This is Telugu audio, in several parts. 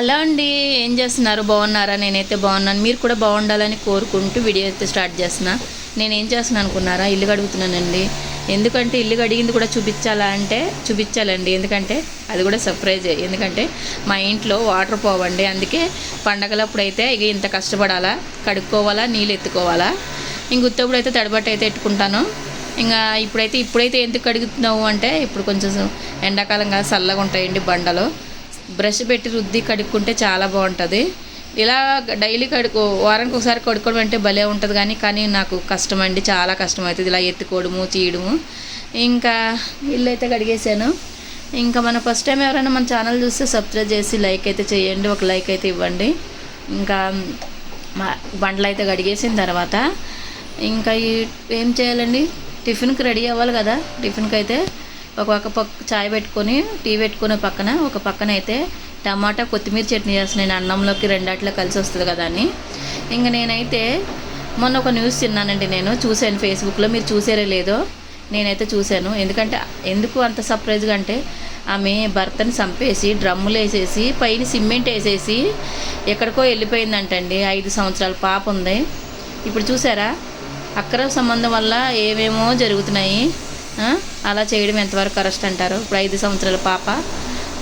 హలో అండి ఏం చేస్తున్నారు? బాగున్నారా? నేనైతే బాగున్నాను. మీరు కూడా బాగుండాలని కోరుకుంటూ వీడియో అయితే స్టార్ట్ చేస్తున్నా. నేను ఏం చేస్తున్నాను అనుకున్నారా? ఇల్లు కడుగుతున్నానండి. ఎందుకంటే ఇల్లు కడిగింది కూడా చూపించాలా అంటే చూపించాలండి. ఎందుకంటే అది కూడా సర్ప్రైజే ఎందుకంటే మా ఇంట్లో వాటర్ పోవండి. అందుకే పండగలప్పుడు అయితే ఇక ఇంత కష్టపడాలా? కడుక్కోవాలా? నీళ్ళు ఎత్తుకోవాలా? ఇంక ఉత్తప్పుడు అయితే తడబట్ట అయితే ఎట్టుకుంటాను. ఇంకా ఇప్పుడైతే ఇప్పుడైతే ఎందుకు కడుగుతున్నావు అంటే ఇప్పుడు కొంచెం ఎండాకాలంగా చల్లగా ఉంటాయండి బండలు. బ్రష్ పెట్టి రుద్ది కడుక్కుంటే చాలా బాగుంటుంది. ఇలా డైలీ కడుకో వారానికి ఒకసారి కడుక్కోవడం అంటే భలే ఉంటుంది కానీ కానీ నాకు కష్టం అండి చాలా కష్టం అవుతుంది ఇలా ఎత్తుకోవడము తీయడము ఇంకా ఇల్లు అయితే కడిగేసాను ఇంకా మన ఫస్ట్ టైం ఎవరైనా మన ఛానల్ చూస్తే సబ్స్క్రైబ్ చేసి లైక్ అయితే చేయండి ఒక లైక్ అయితే ఇవ్వండి. ఇంకా మా బండ్లు అయితే కడిగేసిన తర్వాత ఇంకా ఏం చేయాలండి? టిఫిన్కి రెడీ అవ్వాలి కదా టిఫిన్కి అయితే ఒక పక్క పక్క చాయ్ పెట్టుకొని టీ పెట్టుకునే పక్కన ఒక పక్కన అయితే టమాటా కొత్తిమీర చట్నీ చేస్తున్నాను అన్నంలోకి రెండాట్లో కలిసి వస్తుంది కదా అని. ఇంకా నేనైతే మొన్న ఒక న్యూస్ తిన్నానండి నేను చూశాను ఫేస్బుక్లో మీరు చూసారో లేదో నేనైతే చూశాను. ఎందుకంటే ఎందుకు అంత సర్ప్రైజ్గా అంటే ఆమె భర్తని చంపేసి డ్రమ్ములు వేసేసి పైన సిమెంట్ వేసేసి ఎక్కడికో వెళ్ళిపోయిందంటండి ఐదు సంవత్సరాల పాప ఉంది. ఇప్పుడు చూసారా అక్రమ సంబంధం వల్ల ఏమేమో జరుగుతున్నాయి. అలా చేయడం ఎంతవరకు కరెక్ట్ అంటారు? ఇప్పుడు ఐదు సంవత్సరాల పాప.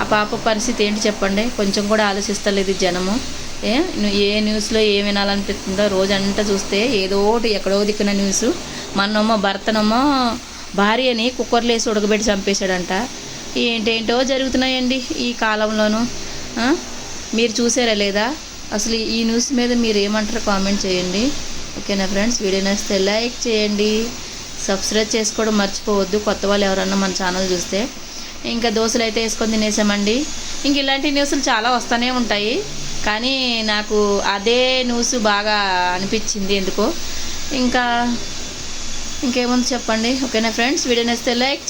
ఆ పాప పరిస్థితి ఏంటి చెప్పండి? కొంచెం కూడా ఆలోచిస్తలేదు జనము. ఏ? ఏ న్యూస్లో ఏం వినాలనిపిస్తుందో రోజంతా చూస్తే ఏదో ఒకటి ఎక్కడో దిక్కున న్యూస్. మన్నమ్మో భర్తనమ్మో భార్యని కుక్కర్లో వేసి ఉడకబెట్టి చంపేశాడంట. ఏంటేంటో జరుగుతున్నాయండి ఈ కాలంలోనూ? మీరు చూసారా లేదా? అసలు ఈ న్యూస్ మీద మీరు ఏమంటారు కామెంట్ చేయండి. ఓకేనా ఫ్రెండ్స్? వీడియో నచ్చితే లైక్ చేయండి. సబ్స్క్రైబ్ చేసుకోవడం మర్చిపోవద్దు. కొత్త వాళ్ళు ఎవరన్నా మన ఛానల్ చూస్తే. ఇంకా దోశలు అయితే వేసుకొని తినేసామండి. ఇంక ఇలాంటి న్యూస్లు చాలా వస్తూనే ఉంటాయి. కానీ నాకు అదే న్యూస్ బాగా అనిపించింది ఎందుకో. ఇంకా ఇంకేముంది చెప్పండి. ఓకేనా ఫ్రెండ్స్? వీడియో నచ్చితే లైక్